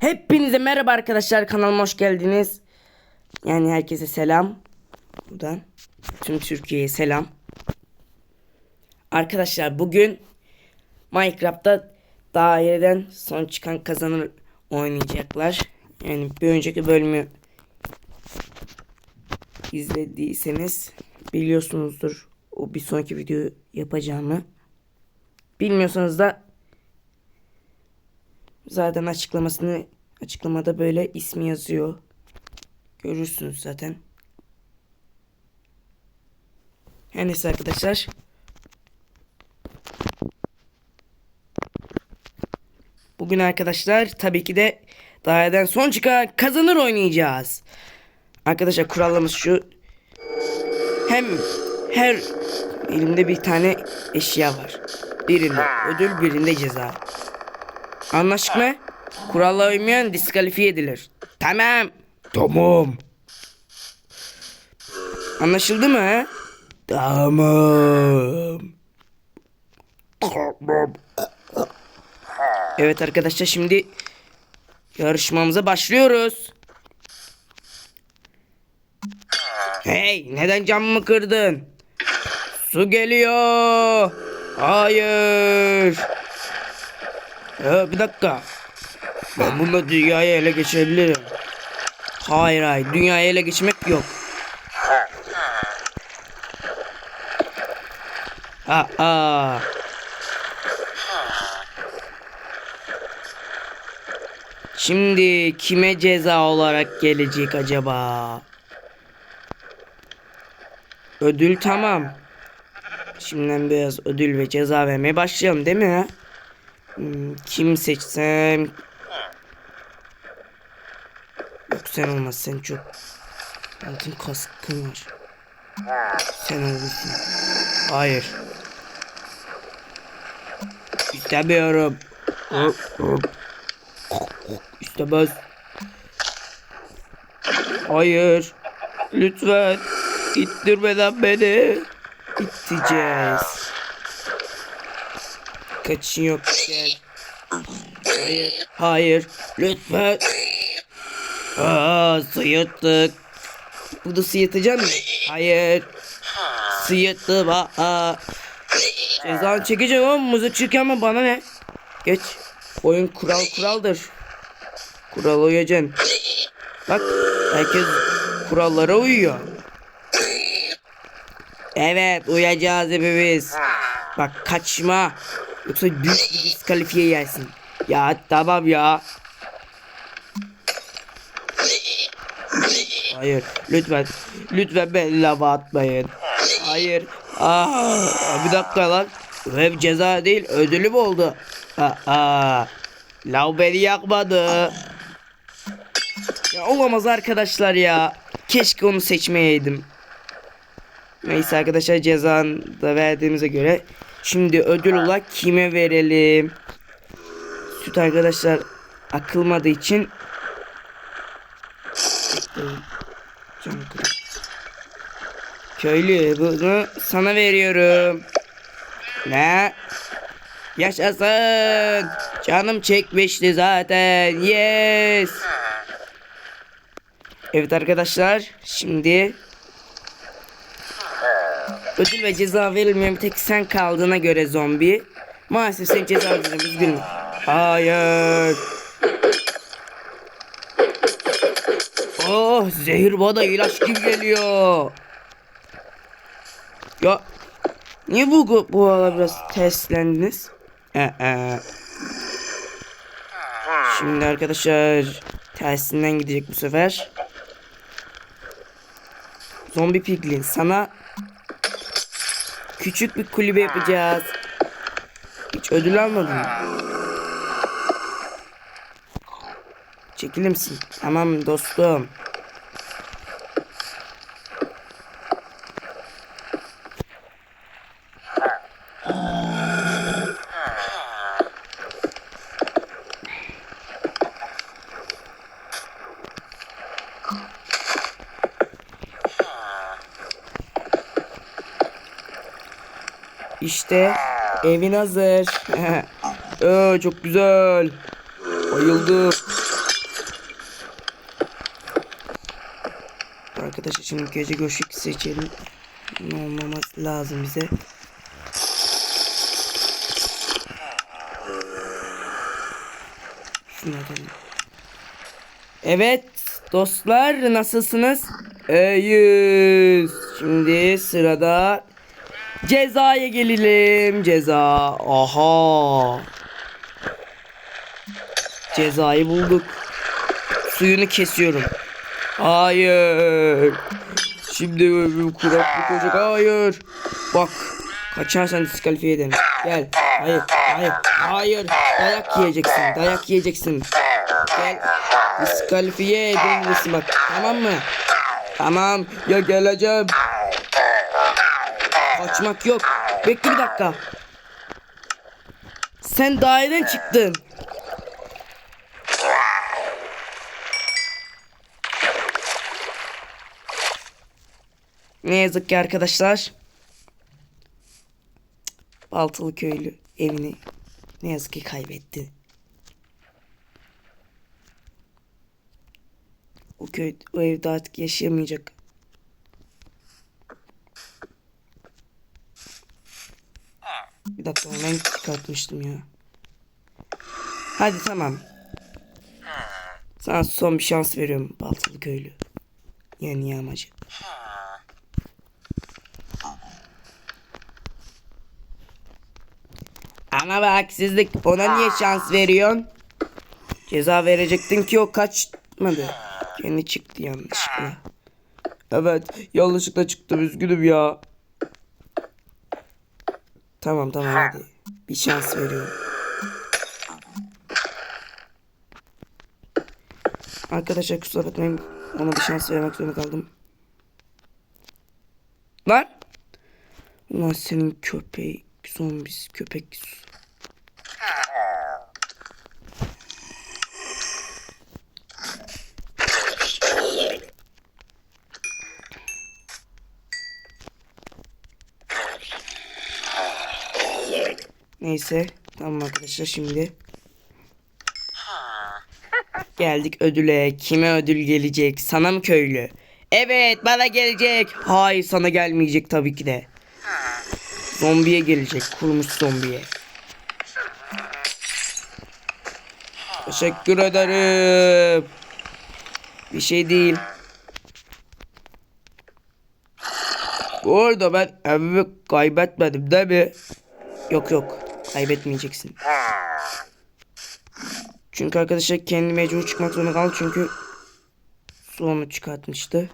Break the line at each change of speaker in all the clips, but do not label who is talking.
Hepinize merhaba arkadaşlar kanalıma hoş geldiniz. Yani herkese selam. Buradan tüm Türkiye'ye selam. Arkadaşlar bugün Minecraft'ta daireden son çıkan kazanır oynayacaklar. Yani bir önceki bölümü izlediyseniz biliyorsunuzdur o bir sonraki video yapacağımı. Bilmiyorsanız da Zaten açıklamasını açıklamada böyle ismi yazıyor. Görürsünüz zaten. Her neyse arkadaşlar. Bugün arkadaşlar tabii ki de daireden son çıkan kazanır oynayacağız. Arkadaşlar kuralımız şu. Hem her elimde bir tane eşya var. Birinde ödül birinde ceza. Anlaştık mı? Kurala uymayan diskalifiye edilir. Tamam. Tamam. Anlaşıldı mı? Tamam. Evet arkadaşlar şimdi yarışmamıza başlıyoruz. Hey neden camımı kırdın? Su geliyor. Hayır. Ya bir dakika. Ben bununla dünyayı ele geçirebilirim. Hayır hayır dünyayı ele geçirmek yok. Ha ha. Şimdi kime ceza olarak gelecek acaba? Ödül tamam. Şimdiden biraz ödül ve ceza vermeye başlayalım değil mi? Hmm, kim seçsem? Yok sen olmaz sen çok altın kaskın var. Sen olursun. Hayır. İstemiyorum. Hop, hop. İstemez. Hayır. Lütfen. İttirmeden beni. İtteceğiz. Kaçın yok gel. Hayır. Hayır. Lütfen. Aa, sıyırttık. Bu da sıyırtacak mı? Hayır. Sıyırttım. Aa. Cezanı çekeceğim ama mızık çirkin ama bana ne? Geç. Oyun kural kuraldır. Kural uyacaksın. Bak herkes kurallara uyuyor. Evet uyacağız hepimiz. Bak kaçma. Yoksa büyük bir diskalifiye yersin. Ya tamam ya. Hayır lütfen. Lütfen beni lava atmayın. Hayır. Aa, bir dakika lan. Web ceza değil ödülüm oldu. Aa, lav beni yakmadı. Ya olamaz arkadaşlar ya. Keşke onu seçmeyeydim. Neyse arkadaşlar cezanı da verdiğimize göre şimdi ödül olarak kime verelim? Süt arkadaşlar akılmadığı için. Köylü bunu sana veriyorum. Ne? Yaşasın. Canım çekmişti zaten. Yes. Evet arkadaşlar şimdi Ödül ve ceza verilmeyen bir tek sen kaldığına göre zombi. Maalesef senin ceza ödülün üzgünüm. Hayır. Oh zehir bana ilaç gibi geliyor. Ya niye bu bu ara biraz testlendiniz? Ee, ee. Şimdi arkadaşlar tersinden gidecek bu sefer. Zombi piglin sana küçük bir kulübe yapacağız. Hiç ödül almadın mı? Çekilir misin? Tamam dostum. işte evin hazır. ee, çok güzel. Bayıldım. Arkadaşlar şimdi gece göçük seçelim. Ne olmaması lazım bize. Evet dostlar nasılsınız? İyiyiz. Şimdi sırada cezaya gelelim. Ceza. Aha. Cezayı bulduk. Suyunu kesiyorum. Hayır. Şimdi kuraklık olacak. Hayır. Bak. Kaçarsan diskalifiye ederim. Gel. Hayır. Hayır. Hayır. Dayak yiyeceksin. Dayak yiyeceksin. Gel. Diskalifiye edilmesin bak. Tamam mı? Tamam. Ya geleceğim. Kaçmak yok. Bekle bir dakika. Sen daireden çıktın. Ne yazık ki arkadaşlar. Baltılı köylü evini ne yazık ki kaybetti. O köy o evde artık yaşayamayacak. Bir dakika ben çıkartmıştım ya. Hadi tamam. Sana son bir şans veriyorum Baltılı köylü. Yani yağmacı. Ama bak haksızlık ona niye şans veriyorsun? Ceza verecektin ki o kaçmadı. Kendi çıktı yanlışlıkla. Evet yanlışlıkla çıktım üzgünüm ya. Tamam tamam hadi. Bir şans veriyorum. Arkadaşlar kusura bakmayın. Ona bir şans vermek zorunda kaldım. Lan! Ulan senin köpeği zombis köpek. Neyse tamam arkadaşlar şimdi geldik ödüle. Kime ödül gelecek? Sana mı köylü? Evet bana gelecek. Hayır sana gelmeyecek tabii ki de. Zombiye gelecek. Kurumuş zombiye. Teşekkür ederim. Bir şey değil. Bu arada ben evimi kaybetmedim değil mi? Yok yok. Kaybetmeyeceksin. Çünkü arkadaşlar kendi mecbur çıkmak zorunda kaldı çünkü su onu çıkartmıştı.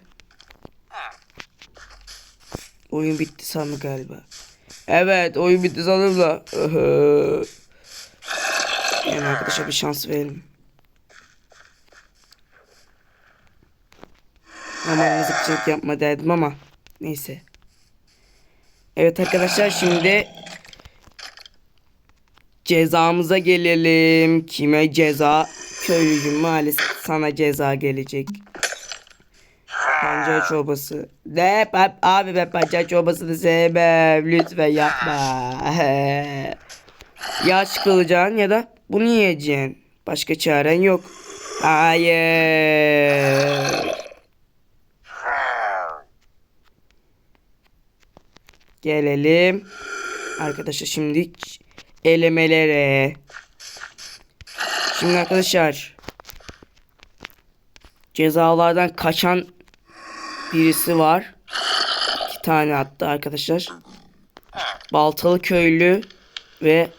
Oyun bitti sandı galiba. Evet oyun bitti sanırım da. yani arkadaşa bir şans verelim. Ama mızıkçılık yapma derdim ama neyse. Evet arkadaşlar şimdi cezamıza gelelim. Kime ceza? Köylücüm maalesef sana ceza gelecek. Pancar çorbası. Ne? Abi ben pancar çorbasını sevmem. Lütfen yapma. Yaş kılacaksın ya da bunu yiyeceksin. Başka çaren yok. Hayır. Gelelim. Arkadaşlar şimdi elemelere. Şimdi arkadaşlar cezalardan kaçan birisi var. İki tane hatta arkadaşlar. Baltalı köylü ve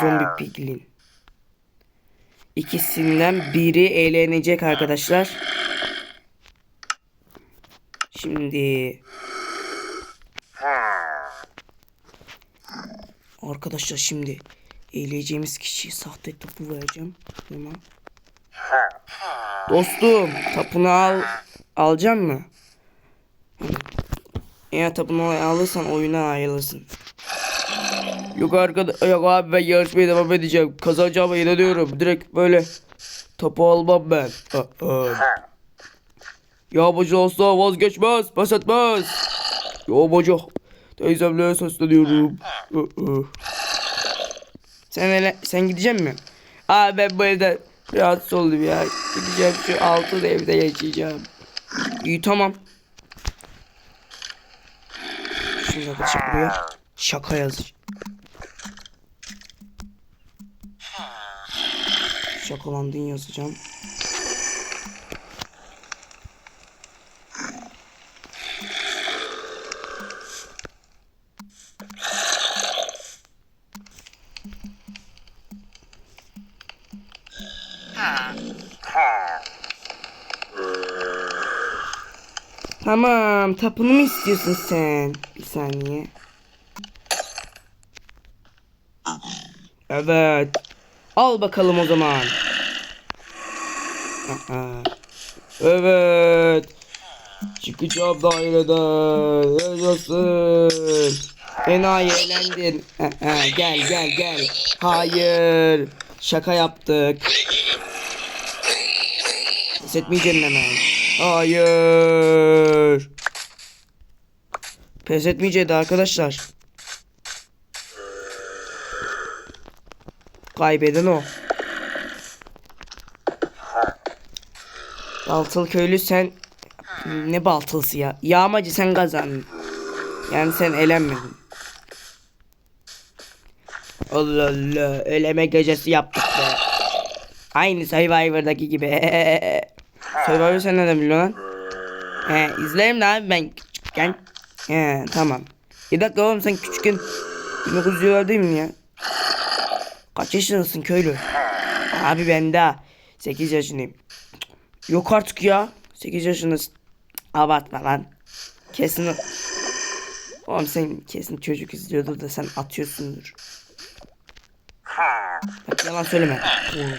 zombi piglin. İkisinden biri eğlenecek arkadaşlar. Şimdi Arkadaşlar şimdi eğleyeceğimiz kişiye sahte tapu vereceğim. Ona. Dostum tapunu al alacak mı? Eğer tapunu alırsan oyuna ayrılırsın. Yok arkadaş yok abi ben yarışmaya devam edeceğim. Kazanacağıma inanıyorum. Direkt böyle tapu almam ben. Yağmacı asla vazgeçmez, pes etmez. Yağmacı teyzemlere sesleniyorum. Aa. Sen hele, sen gidecek mi? Aa ben bu evde rahatsız oldum ya. Gideceğim şu altın evde yaşayacağım. İyi tamam. Şimdi arkadaşlar buraya şaka yaz. Şakalandın yazacağım. Tamam, tapını mı istiyorsun sen? Bir saniye. Evet. Al bakalım o zaman. Evet. Çıkacağım daireden. Yaşasın. Enayi eğlendin. Aha, gel gel gel. Hayır. Şaka yaptık. Pes etmeyeceksin hemen. Hayır. Pes etmeyecekti arkadaşlar. Kaybeden o. Baltılı köylü sen ne baltılısı ya? Yağmacı sen kazandın. Yani sen elenmedin. Allah Allah eleme gecesi yaptık be. Aynı Survivor'daki gibi. Survivor sen nereden biliyorsun lan? He izlerim de abi ben küçükken. He tamam. Bir dakika oğlum sen küçükken 19 yıl değil mi ya? Kaç yaşındasın köylü? Abi ben daha 8 yaşındayım. Yok artık ya. 8 yaşındasın. Abartma lan. Kesin. Oğlum sen kesin çocuk izliyordur da sen atıyorsundur. Bak yalan söyleme. Oğlum.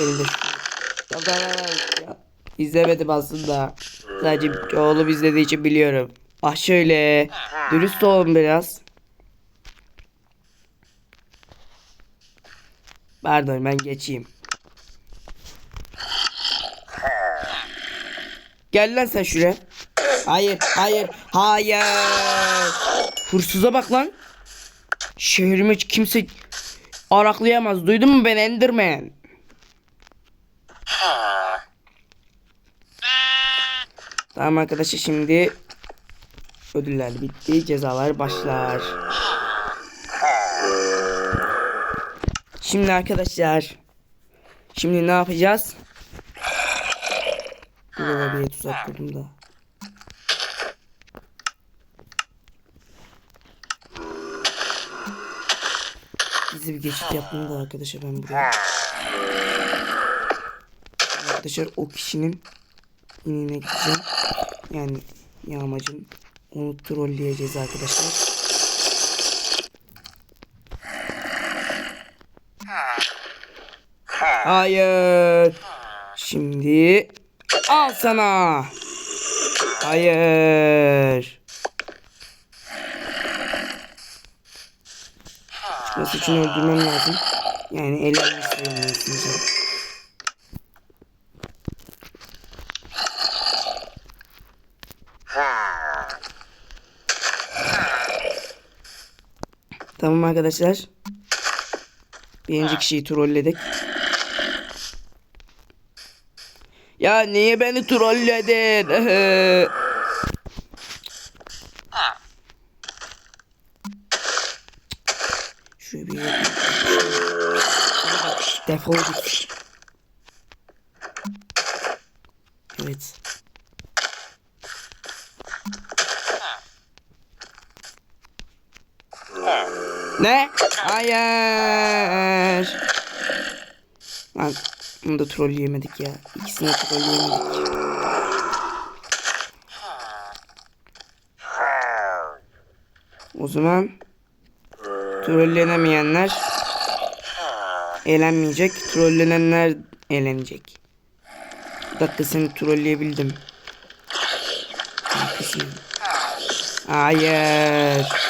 Elinde şu. İzlemedim aslında. Sadece oğlum izlediği için biliyorum. Ah şöyle. Dürüst olun biraz. Pardon ben geçeyim. Gel lan sen şuraya. Hayır, hayır, hayır. Hırsıza bak lan. Şehrimi kimse araklayamaz. Duydun mu ben Enderman? Tamam arkadaşlar şimdi ödüller bitti. Cezalar başlar. Şimdi arkadaşlar şimdi ne yapacağız? Burada bir tuzak kurdum da. Gizli bir geçit yaptım da arkadaşlar ben buraya. Arkadaşlar o kişinin inine gideceğim. Yani yağmacın onu trolleyeceğiz arkadaşlar. Hayır. Şimdi al sana. Hayır. Çıkması için öldürmem lazım. Yani sayılmıyorsun sen. Tamam arkadaşlar. Birinci kişiyi trolledik. Ya niye beni trolledin? Şöyle bir Defol git. Evet. Ne? Hayır. Lan bunu da trolleyemedik ya. İkisini de trolleyemedik. O zaman trollenemeyenler eğlenmeyecek. Trollenenler eğlenecek. Bir dakika seni trolleyebildim. Hayır.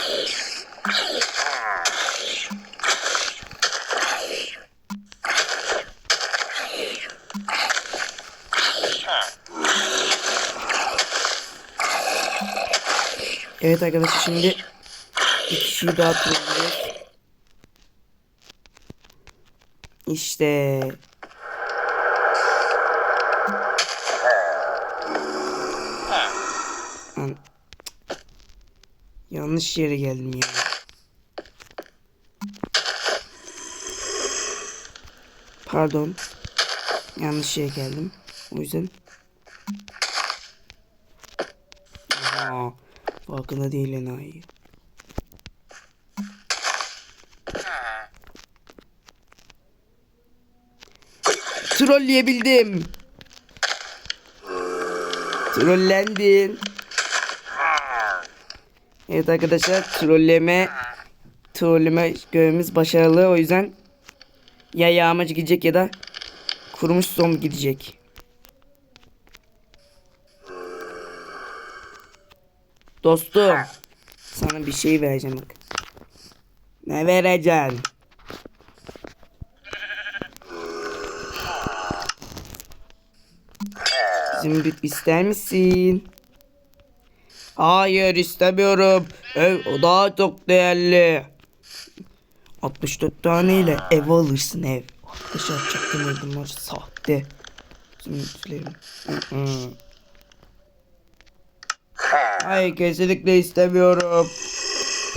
Evet arkadaşlar şimdi bir kişiyi daha tutuyoruz. İşte. Lan. Yanlış yere geldim ya. Pardon. Yanlış yere geldim. O yüzden. Aha farkında değil enayi. Trolleyebildim. Trollendin. Evet arkadaşlar trolleme trolleme görevimiz başarılı o yüzden ya yağmacı gidecek ya da kurumuş zombi gidecek. Dostum sana bir şey vereceğim bak. Ne vereceksin? Zümrüt ister misin? Hayır istemiyorum. Ev o daha çok değerli. 64 taneyle ev alırsın ev. Arkadaşlar çaktırmadım var sahte. Zümrütlerim. Hayır kesinlikle istemiyorum.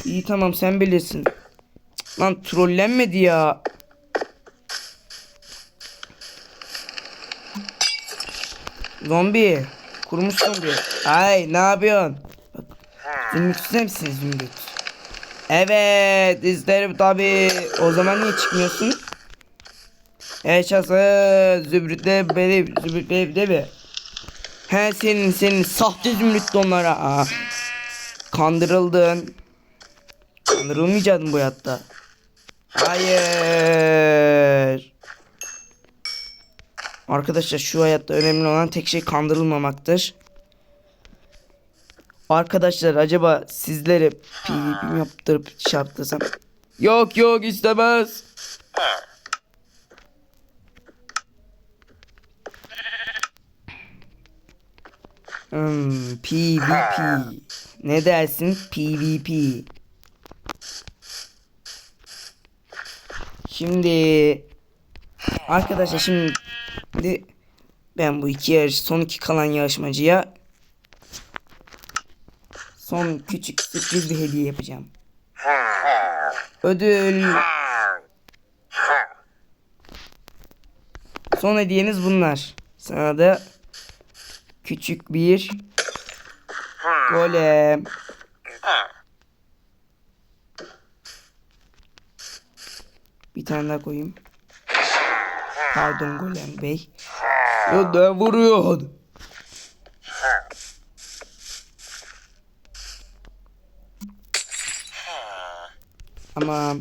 İyi tamam sen bilirsin. Lan trollenmedi ya. Zombi. Kurumuş zombi. Ay ne yapıyorsun? Zümrüt ister misin zümrüt? Evet isterim tabi. O zaman niye çıkmıyorsun? Yaşasın zümrütle benim zümrüt benim değil mi? He senin senin sahte zümrüt onlara. Aa. Kandırıldın. Kandırılmayacaksın bu hayatta. Hayır. Arkadaşlar şu hayatta önemli olan tek şey kandırılmamaktır. Arkadaşlar acaba sizlere PvP yaptırıp şey yaptırsam? Yok yok istemez. Hmm, PvP. Ne dersin? PvP. Şimdi arkadaşlar şimdi ben bu iki yarış son iki kalan yarışmacıya son küçük sürpriz bir hediye yapacağım. Ödül son hediyeniz bunlar. Sana da küçük bir golem. Bir tane daha koyayım. Pardon golem bey. Ya ne vuruyorsun? Ama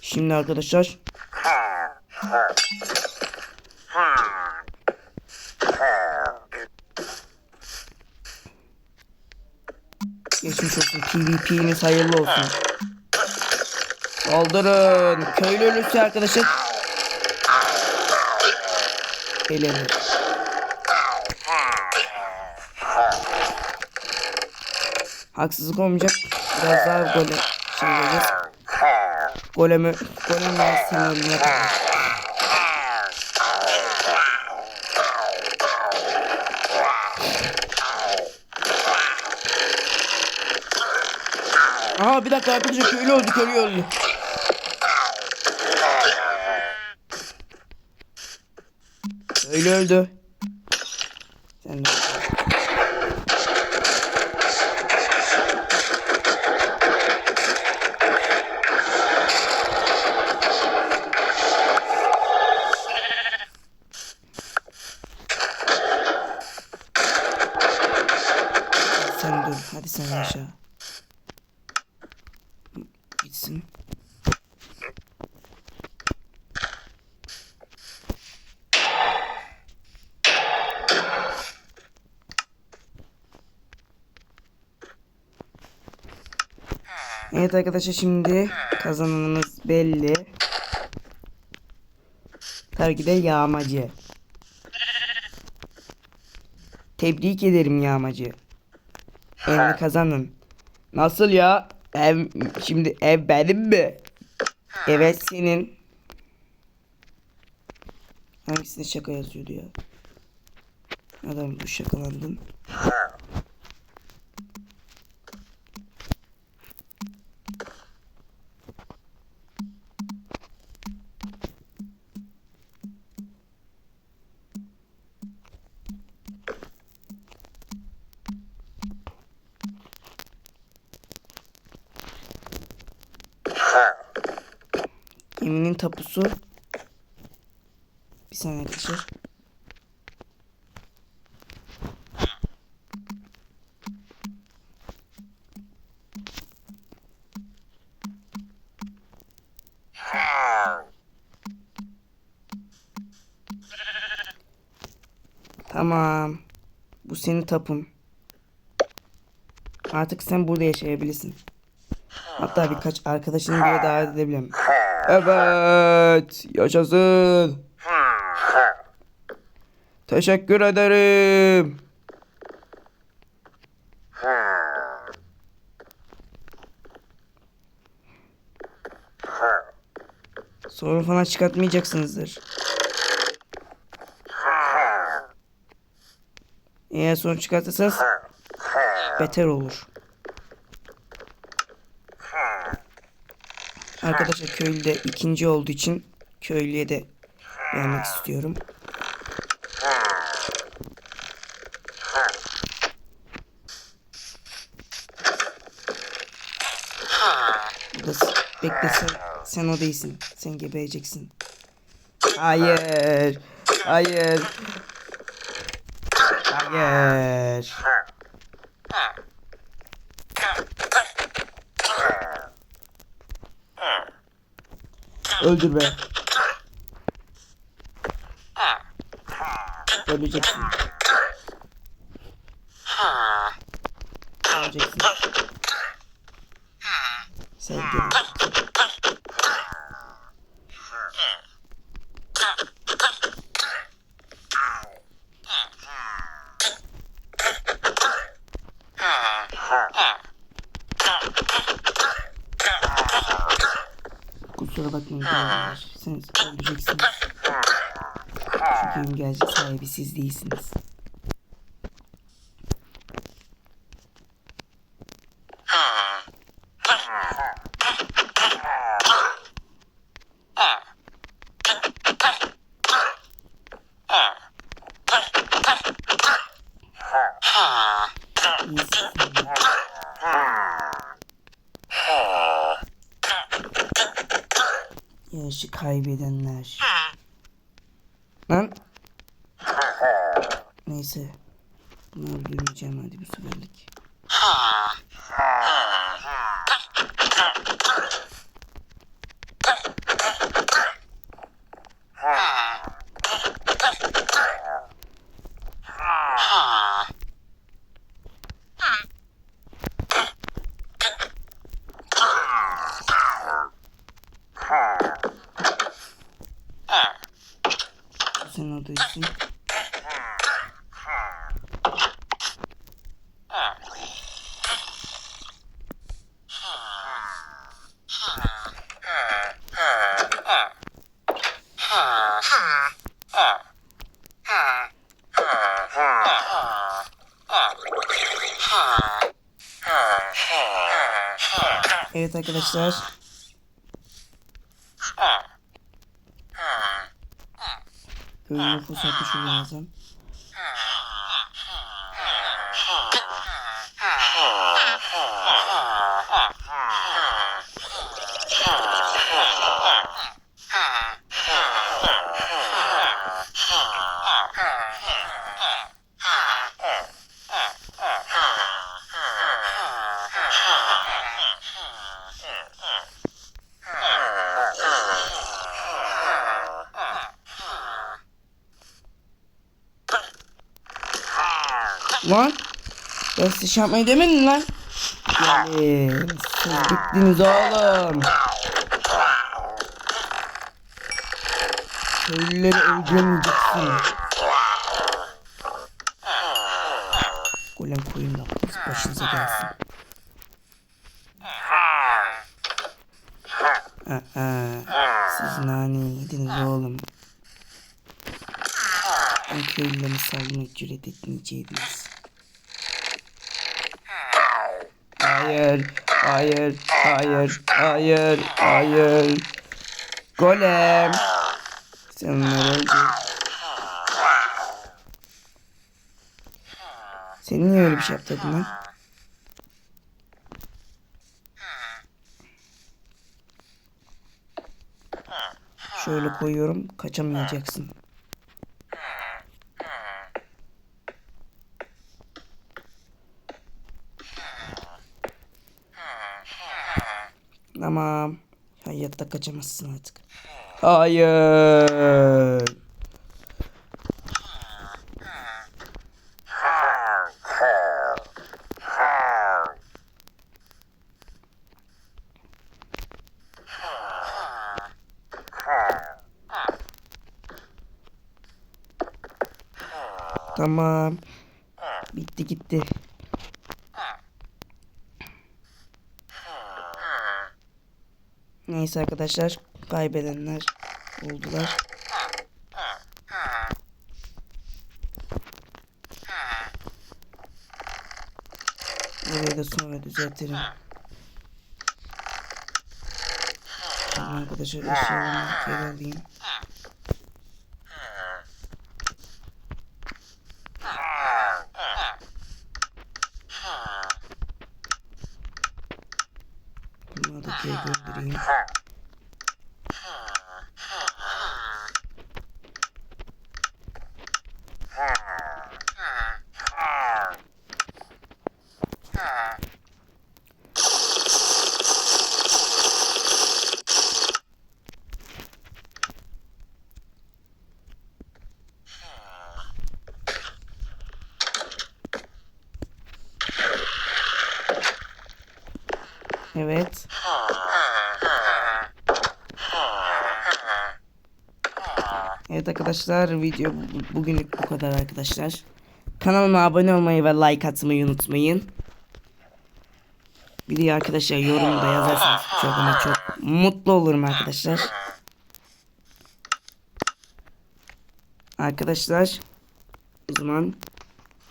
şimdi arkadaşlar geçmiş olsun PvP'niz hayırlı olsun. Saldırın. Köylü ölürse arkadaşlar elenir. Haksızlık olmayacak. Biraz daha gole şey vereceğiz. Golemi, golem versin ölüme Aha bir dakika arkadaşlar köylü öldü köylü öldü. Köylü öldü. Sen de Sen dur hadi sen yaşa. Gitsin. Evet arkadaşlar şimdi kazananımız belli. Tabii ki yağmacı. Tebrik ederim yağmacı. Evini kazandın. Nasıl ya? Ev şimdi ev benim mi? Evet senin. Hangisinde şaka yazıyordu ya? Adam bu şakalandın. Emin'in tapusu. Bir saniye arkadaşlar. Tamam. Bu senin tapun. Artık sen burada yaşayabilirsin. Hatta birkaç arkadaşını bile davet edebilirim. Evet. Yaşasın. Teşekkür ederim. Sorun falan çıkartmayacaksınızdır. Eğer sorun çıkartırsanız beter olur. Arkadaşlar köylü de ikinci olduğu için köylüye de vermek istiyorum. Bekle sen, sen o değilsin. Sen gebereceksin. Hayır. Hayır. Hayır. Öldür be. Öleceksin. Sen geleceksin. Kusura bakmayın arkadaşlar. Sen öleceksin. Çünkü gerçek sahibi siz değilsiniz. Yarışı kaybedenler. Lan. Neyse. Bunu öldürmeyeceğim hadi bu seferlik. Evet arkadaşlar. Köylü nüfus 60 lazım. Lan. Ben size şey yapmayı demedim lan. Gelin. Siz bittiniz oğlum. Köylüleri öldürmeyeceksin. Golem koyun lafınız başınıza gelsin. Aa, siz nane yediniz oğlum. Ben köylülerimi salmak cüret etmeyeceydiniz. Hayır, hayır, hayır, hayır, hayır. Golem. Sen. Sen niye öyle bir şey yaptın lan? Şöyle koyuyorum. Kaçamayacaksın. Hayatta kaçamazsın artık. Hayır. Tamam. Bitti gitti. Neyse arkadaşlar kaybedenler oldular. Burayı da sonra düzeltirim. Tamam arkadaşlar eşyalarımı geri alayım. Evet. Evet arkadaşlar video bu- bugünlük bu kadar arkadaşlar. Kanalıma abone olmayı ve like atmayı unutmayın. Bir de arkadaşlar yorumda yazarsanız çok ama çok mutlu olurum arkadaşlar. Arkadaşlar o zaman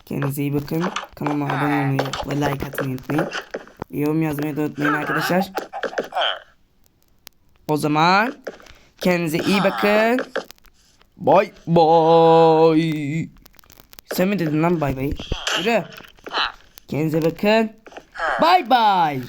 kendinize iyi bakın. Kanalıma abone olmayı ve like atmayı unutmayın. Yorum yazmayı da unutmayın arkadaşlar. O zaman kendinize iyi bakın. Bay bay. Sen mi dedin lan bay bay? Yürü. Kendinize bakın. Bay bay.